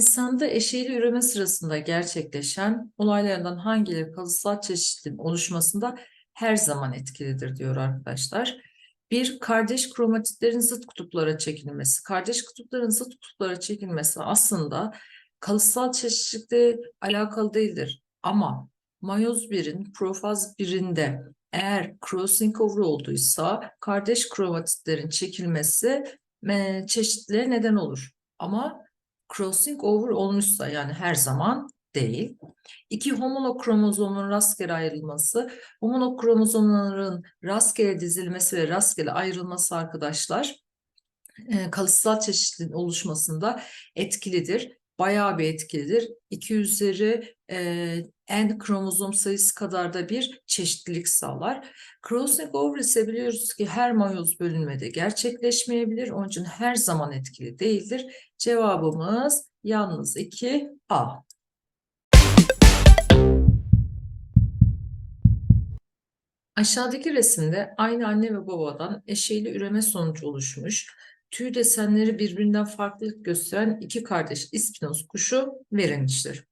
İnsanda eşeyli üreme sırasında gerçekleşen olaylardan hangileri kalıtsal çeşitliliğin oluşmasında her zaman etkilidir diyor arkadaşlar. Bir, kardeş kromatitlerin zıt kutuplara çekilmesi. Kardeş kutupların zıt kutuplara çekilmesi aslında kalıtsal çeşitlilikle alakalı değildir. Ama mayoz 1'in profaz 1'inde eğer crossing over olduysa kardeş kromatitlerin çekilmesi e, çeşitliliğe neden olur. Ama crossing over olmuşsa yani her zaman değil. İki homolokromozomun rastgele ayrılması, homolokromozomların rastgele dizilmesi ve rastgele ayrılması arkadaşlar e, kalıtsal çeşitliliğin oluşmasında etkilidir. Bayağı bir etkilidir. 2 üzeri e, n kromozom sayısı kadar da bir çeşitlilik sağlar. Crossing over ise biliyoruz ki her mayoz bölünmede gerçekleşmeyebilir. Onun için her zaman etkili değildir. Cevabımız yalnız 2A. Aşağıdaki resimde aynı anne ve babadan eşeyli üreme sonucu oluşmuş, tüy desenleri birbirinden farklılık gösteren iki kardeş ispinoz kuşu verilmiştir.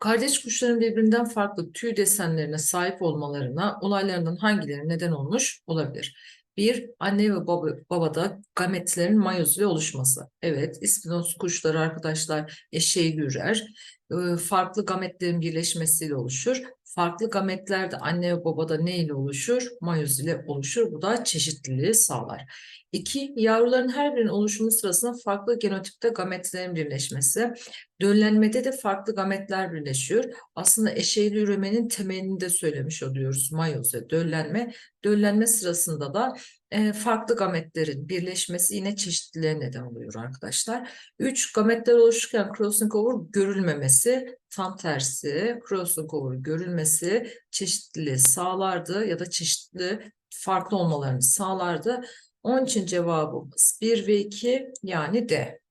Kardeş kuşların birbirinden farklı tüy desenlerine sahip olmalarına olaylarından hangileri neden olmuş olabilir? Bir, anne ve baba, babada gametlerin mayoz ile oluşması. Evet, ispinoz kuşları arkadaşlar eşeği ürer. Ee, farklı gametlerin birleşmesiyle oluşur. Farklı gametler de anne ve babada ne ile oluşur? Mayoz ile oluşur. Bu da çeşitliliği sağlar. İki, yavruların her birinin oluşumu sırasında farklı genotipte gametlerin birleşmesi. Döllenmede de farklı gametler birleşiyor. Aslında eşeyli üremenin temelini de söylemiş oluyoruz. Mayoz ve döllenme. Döllenme sırasında da farklı gametlerin birleşmesi yine çeşitliliğe neden oluyor arkadaşlar. Üç, gametler oluşurken crossing over görülmemesi. Tam tersi crossing over görülmesi çeşitliliği sağlardı ya da çeşitli farklı olmalarını sağlardı. Onun için cevabımız 1 ve 2 yani D.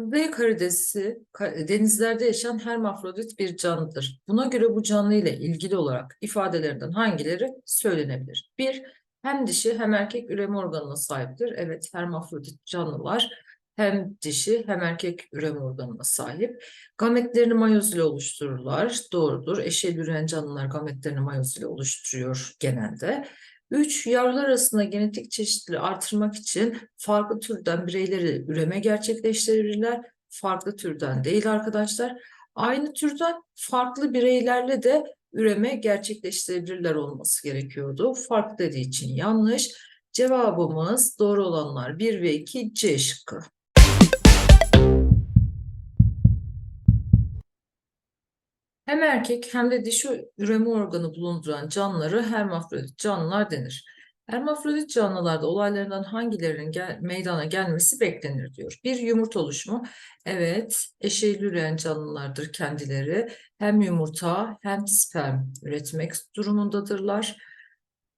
V karidesi denizlerde yaşayan hermafrodit bir canlıdır. Buna göre bu canlı ile ilgili olarak ifadelerinden hangileri söylenebilir? 1. Hem dişi hem erkek üreme organına sahiptir. Evet hermafrodit canlılar hem dişi hem erkek üreme organına sahip. Gametlerini mayoz ile oluştururlar. Doğrudur. Eşel üreyen canlılar gametlerini mayoz ile oluşturuyor genelde. 3. Yavrular arasında genetik çeşitliliği artırmak için farklı türden bireyleri üreme gerçekleştirirler. Farklı türden değil arkadaşlar. Aynı türden farklı bireylerle de üreme gerçekleştirebilirler olması gerekiyordu. Farklı dediği için yanlış. Cevabımız doğru olanlar 1 ve 2 C şıkkı. Hem erkek hem de dişi üreme organı bulunduran canlıları hermafrodit canlılar denir. Hermafrodit canlılarda olaylarından hangilerinin gel meydana gelmesi beklenir diyor. Bir yumurta oluşumu. Evet, eşeyli üreyen canlılardır kendileri. Hem yumurta hem sperm üretmek durumundadırlar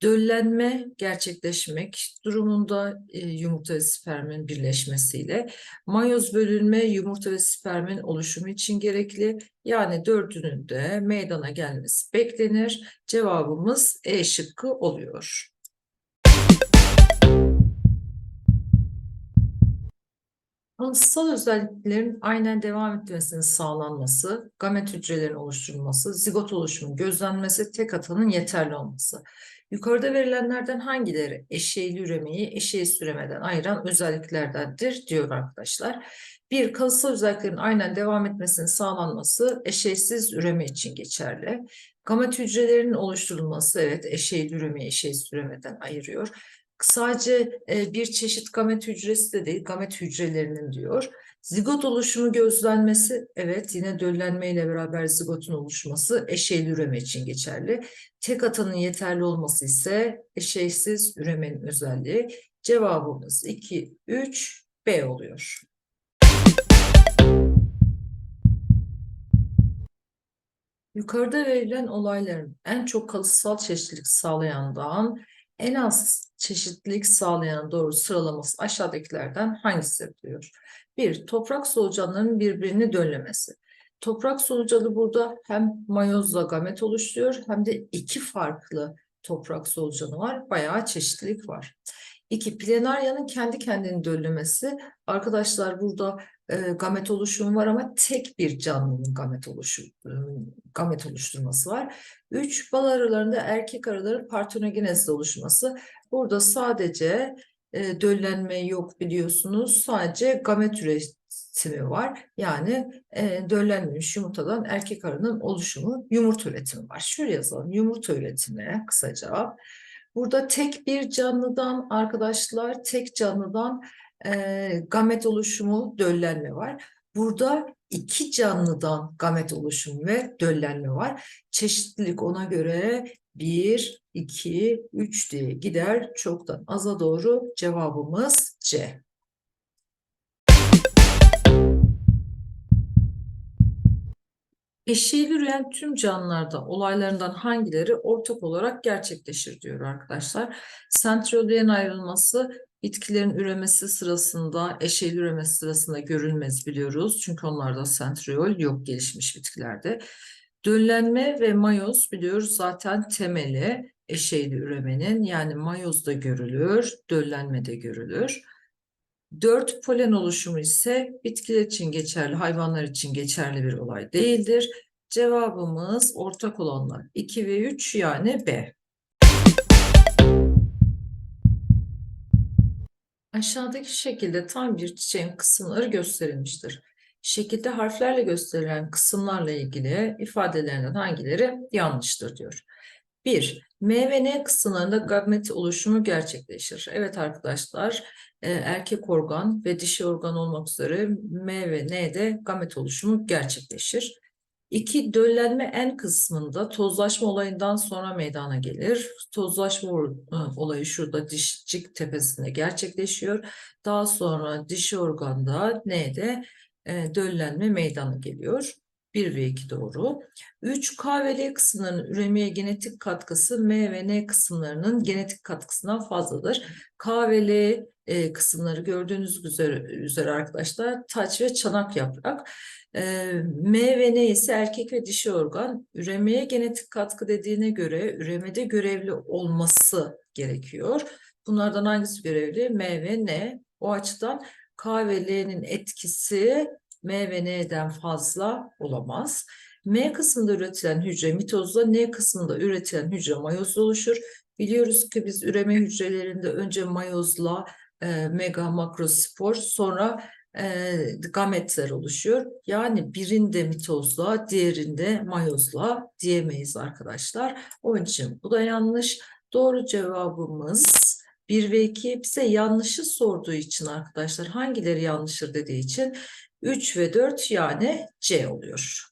döllenme gerçekleşmek durumunda e, yumurta ve spermin birleşmesiyle mayoz bölünme yumurta ve spermin oluşumu için gerekli. Yani dördünün de meydana gelmesi beklenir. Cevabımız E şıkkı oluyor. Kalıtsal özelliklerin aynen devam etmesinin sağlanması, gamet hücrelerin oluşturulması, zigot oluşumunun gözlenmesi, tek atanın yeterli olması. Yukarıda verilenlerden hangileri eşeğli üremeyi eşeğsiz üremeden ayıran özelliklerdendir diyor arkadaşlar. Bir, kalıtsal özelliklerin aynen devam etmesinin sağlanması eşeğsiz üreme için geçerli. Gamet hücrelerinin oluşturulması evet eşeğli üremeyi eşeğsiz üremeden ayırıyor. Sadece e, bir çeşit gamet hücresi de değil, gamet hücrelerinin diyor. Zigot oluşumu gözlenmesi, evet yine döllenme ile beraber zigotun oluşması eşeyli üreme için geçerli. Tek atanın yeterli olması ise eşeysiz üremenin özelliği. Cevabımız 2, 3, B oluyor. Yukarıda verilen olayların en çok kalıtsal çeşitlilik sağlayandan en az çeşitlilik sağlayan doğru sıralaması aşağıdakilerden hangisi diyor. Bir, toprak solucanlarının birbirini döllemesi. Toprak solucanı burada hem mayozla gamet oluşturuyor hem de iki farklı toprak solucanı var. Bayağı çeşitlilik var. İki, planaryanın kendi kendini döllemesi. Arkadaşlar burada e, gamet oluşumu var ama tek bir canlının gamet oluşu, e, gamet oluşturması var. Üç, bal arılarında erkek arıların partenogenezle oluşması. Burada sadece e, döllenme yok biliyorsunuz. Sadece gamet üretimi var. Yani e, döllenmemiş yumurtadan erkek arının oluşumu, yumurta üretimi var. Şöyle yazalım. Yumurta üretimi kısaca. Burada tek bir canlıdan arkadaşlar, tek canlıdan e, gamet oluşumu, döllenme var. Burada iki canlıdan gamet oluşumu ve döllenme var. Çeşitlilik ona göre 1, 2, 3 diye gider. Çoktan aza doğru cevabımız C. Eşeğli üreyen tüm canlılarda olaylarından hangileri ortak olarak gerçekleşir diyor arkadaşlar. Sentriolerin ayrılması bitkilerin üremesi sırasında, eşeğli üremesi sırasında görülmez biliyoruz. Çünkü onlarda sentriol yok gelişmiş bitkilerde. Döllenme ve mayoz biliyoruz zaten temeli eşeğli üremenin yani mayozda görülür, döllenme de görülür. Dört polen oluşumu ise bitkiler için geçerli, hayvanlar için geçerli bir olay değildir. Cevabımız ortak olanlar 2 ve 3 yani B. Aşağıdaki şekilde tam bir çiçeğin kısımları gösterilmiştir. Şekilde harflerle gösterilen kısımlarla ilgili ifadelerinden hangileri yanlıştır diyor. 1. M ve N kısımlarında gamet oluşumu gerçekleşir. Evet arkadaşlar, e, erkek organ ve dişi organ olmak üzere M ve N'de gamet oluşumu gerçekleşir. İki, döllenme en kısmında tozlaşma olayından sonra meydana gelir. Tozlaşma e, olayı şurada dişcik tepesinde gerçekleşiyor. Daha sonra dişi organda N'de e, döllenme meydana geliyor. 1 ve 2 doğru. 3 K ve L kısımlarının üremeye genetik katkısı M ve N kısımlarının genetik katkısından fazladır. K ve L e, kısımları gördüğünüz üzere, üzere arkadaşlar taç ve çanak yaprak. E, M ve N ise erkek ve dişi organ. Üremeye genetik katkı dediğine göre üremede görevli olması gerekiyor. Bunlardan hangisi görevli? M ve N. O açıdan K ve L'nin etkisi M ve N'den fazla olamaz. M kısmında üretilen hücre mitozda, N kısmında üretilen hücre mayozla oluşur. Biliyoruz ki biz üreme hücrelerinde önce mayozla e, mega makrospor sonra e, gametler oluşuyor. Yani birinde mitozla, diğerinde mayozla diyemeyiz arkadaşlar. Onun için bu da yanlış. Doğru cevabımız 1 ve 2 bize yanlışı sorduğu için arkadaşlar hangileri yanlıştır dediği için 3 ve 4 yani C oluyor.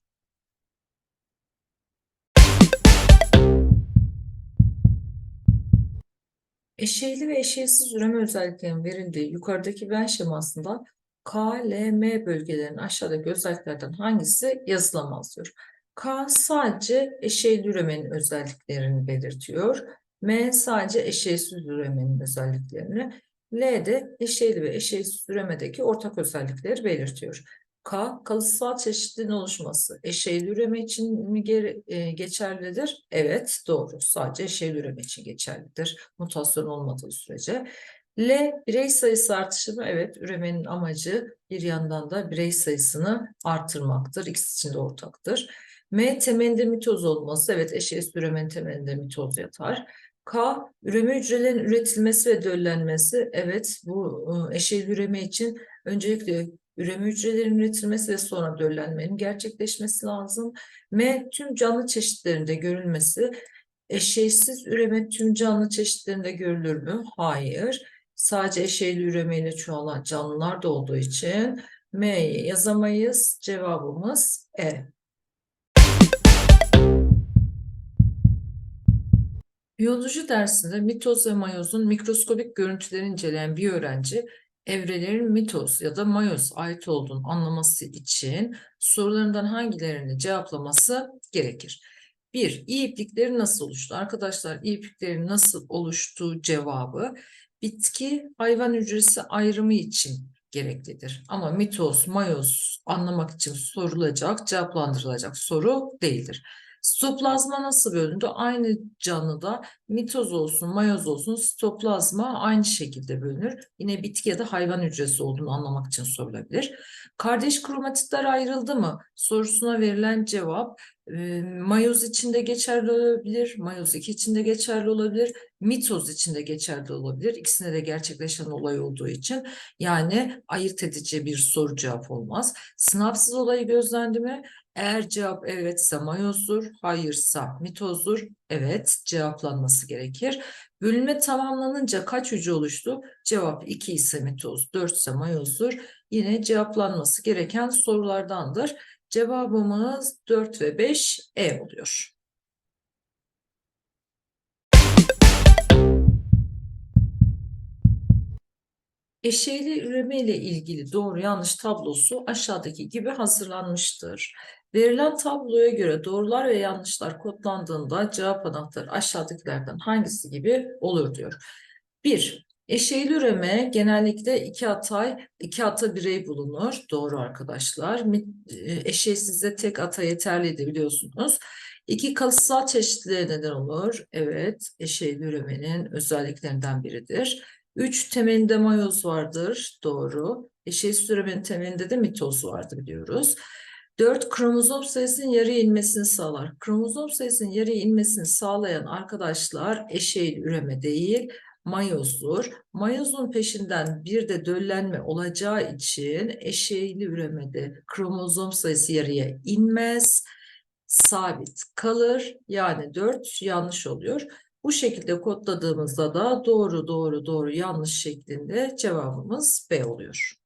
Eşeğli ve eşeğsiz üreme özelliklerinin verildiği yukarıdaki Venn şemasında K, L, M bölgelerinin aşağıdaki özelliklerden hangisi yazılamaz diyor. K sadece eşeğli üremenin özelliklerini belirtiyor. M sadece eşeğsiz üremenin özelliklerini. L de eşeğli ve eşeğsiz üremedeki ortak özellikleri belirtiyor. K, kalıtsal çeşitliliğin oluşması eşeğli üreme için mi e, geçerlidir? Evet, doğru. Sadece eşeğli üreme için geçerlidir. Mutasyon olmadığı sürece. L, birey sayısı artışı mı? Evet, üremenin amacı bir yandan da birey sayısını artırmaktır. İkisi için de ortaktır. M, temelinde mitoz olması. Evet, eşeğsiz üremenin temelinde mitoz yatar. K, üreme hücrelerin üretilmesi ve döllenmesi. Evet, bu e, eşeğli üreme için öncelikle üreme hücrelerin üretilmesi ve sonra döllenmenin gerçekleşmesi lazım. M, tüm canlı çeşitlerinde görülmesi. Eşeğsiz üreme tüm canlı çeşitlerinde görülür mü? Hayır. Sadece eşeğli üremeyle çoğalan canlılar da olduğu için M'yi yazamayız. Cevabımız E. Biyoloji dersinde mitoz ve mayozun mikroskobik görüntülerini inceleyen bir öğrenci evrelerin mitoz ya da mayoz ait olduğunu anlaması için sorularından hangilerini cevaplaması gerekir? Bir, iyi iplikleri nasıl oluştu? Arkadaşlar iyi ipliklerin nasıl oluştuğu cevabı bitki hayvan hücresi ayrımı için gereklidir. Ama mitoz, mayoz anlamak için sorulacak, cevaplandırılacak soru değildir. Sitoplazma nasıl bölündü? Aynı canlıda mitoz olsun, mayoz olsun sitoplazma aynı şekilde bölünür. Yine bitki ya da hayvan hücresi olduğunu anlamak için sorulabilir. Kardeş kromatitler ayrıldı mı? Sorusuna verilen cevap e, mayoz içinde geçerli olabilir, mayoz 2 içinde geçerli olabilir, mitoz içinde geçerli olabilir. İkisinde de gerçekleşen olay olduğu için yani ayırt edici bir soru cevap olmaz. Sınavsız olayı gözlendi mi? Eğer cevap evetse mayozdur, hayırsa mitozdur. Evet, cevaplanması gerekir. Bölünme tamamlanınca kaç hücre oluştu? Cevap 2 ise mitoz, 4 ise mayozdur. Yine cevaplanması gereken sorulardandır. Cevabımız 4 ve 5 E oluyor. Eşeğli üreme ile ilgili doğru yanlış tablosu aşağıdaki gibi hazırlanmıştır. Verilen tabloya göre doğrular ve yanlışlar kodlandığında cevap anahtarı aşağıdakilerden hangisi gibi olur diyor. 1. Eşeğli üreme genellikle iki atay, iki ata birey bulunur. Doğru arkadaşlar. E, Eşeğsizde tek ata yeterliydi biliyorsunuz. İki kalıtsal çeşitliliğe neden olur. Evet, eşeğli üremenin özelliklerinden biridir. Üç temelinde mayoz vardır. Doğru. Eşeğsiz üremenin temelinde de mitoz vardı biliyoruz. 4 kromozom sayısının yarıya inmesini sağlar. Kromozom sayısının yarıya inmesini sağlayan arkadaşlar eşeğli üreme değil, mayozdur. Mayozun peşinden bir de döllenme olacağı için eşeğli üremede kromozom sayısı yarıya inmez, sabit kalır. Yani 4 yanlış oluyor. Bu şekilde kodladığımızda da doğru doğru doğru yanlış şeklinde cevabımız B oluyor.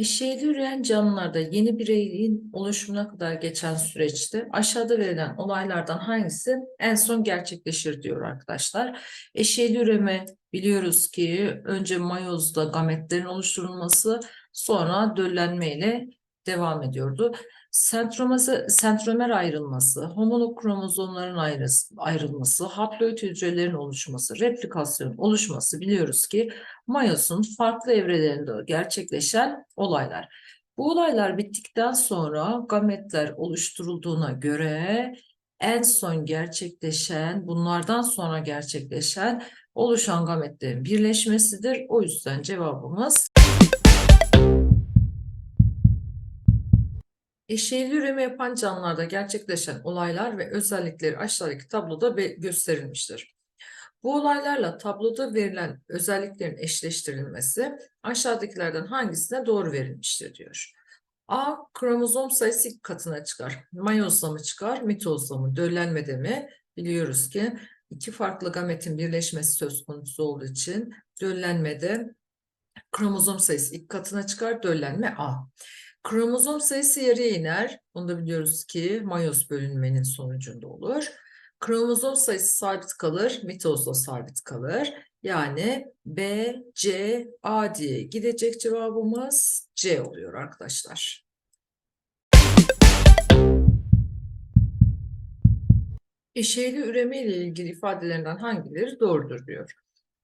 Eşeğli üreyen canlılarda yeni bireyin oluşumuna kadar geçen süreçte aşağıda verilen olaylardan hangisi en son gerçekleşir diyor arkadaşlar. Eşeğli üreme biliyoruz ki önce mayozda gametlerin oluşturulması sonra döllenme ile devam ediyordu. Sentromazı, sentromer ayrılması, homolog kromozomların ayrılması, haploid hücrelerin oluşması, replikasyon oluşması biliyoruz ki mayozun farklı evrelerinde gerçekleşen olaylar. Bu olaylar bittikten sonra gametler oluşturulduğuna göre en son gerçekleşen, bunlardan sonra gerçekleşen oluşan gametlerin birleşmesidir. O yüzden cevabımız Eşeğli üreme yapan canlılarda gerçekleşen olaylar ve özellikleri aşağıdaki tabloda gösterilmiştir. Bu olaylarla tabloda verilen özelliklerin eşleştirilmesi aşağıdakilerden hangisine doğru verilmiştir diyor. A. Kromozom sayısı ilk katına çıkar. Mayozla mı çıkar, mitozla mı, döllenmede mi? Biliyoruz ki iki farklı gametin birleşmesi söz konusu olduğu için döllenmede kromozom sayısı ilk katına çıkar, döllenme A. Kromozom sayısı yarıya iner. Bunu da biliyoruz ki mayoz bölünmenin sonucunda olur. Kromozom sayısı sabit kalır, mitozda sabit kalır. Yani B, C, A diye gidecek cevabımız C oluyor arkadaşlar. Eşeğli üreme ile ilgili ifadelerinden hangileri doğrudur diyor.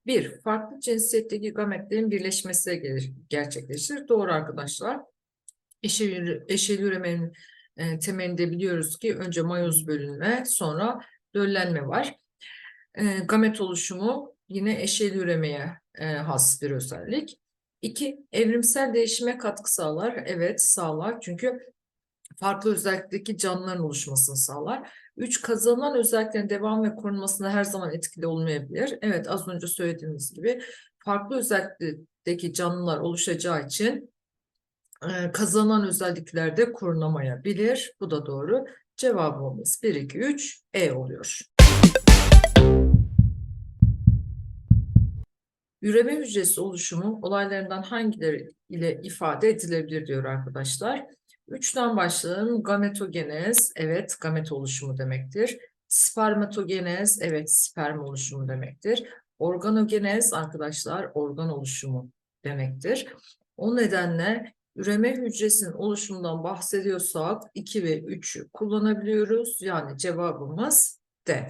Bir, farklı cinsiyetteki gametlerin birleşmesi gerçekleşir. Doğru arkadaşlar. Eşeli, eşeli üremenin e, temelinde biliyoruz ki önce mayoz bölünme sonra döllenme var. E, gamet oluşumu yine eşeli üremeye e, has bir özellik. İki, evrimsel değişime katkı sağlar. Evet sağlar çünkü farklı özellikteki canlıların oluşmasını sağlar. Üç, kazanılan özelliklerin devam ve korunmasında her zaman etkili olmayabilir. Evet az önce söylediğimiz gibi farklı özellikteki canlılar oluşacağı için kazanan özellikler de korunamayabilir. Bu da doğru. Cevabımız 1, 2, 3 E oluyor. Üreme hücresi oluşumu olaylarından hangileri ile ifade edilebilir diyor arkadaşlar. Üçten başlayalım. Gametogenez, evet gamet oluşumu demektir. Spermatogenez, evet sperm oluşumu demektir. Organogenez arkadaşlar organ oluşumu demektir. O nedenle üreme hücresinin oluşumundan bahsediyorsak 2 ve 3'ü kullanabiliyoruz. Yani cevabımız D.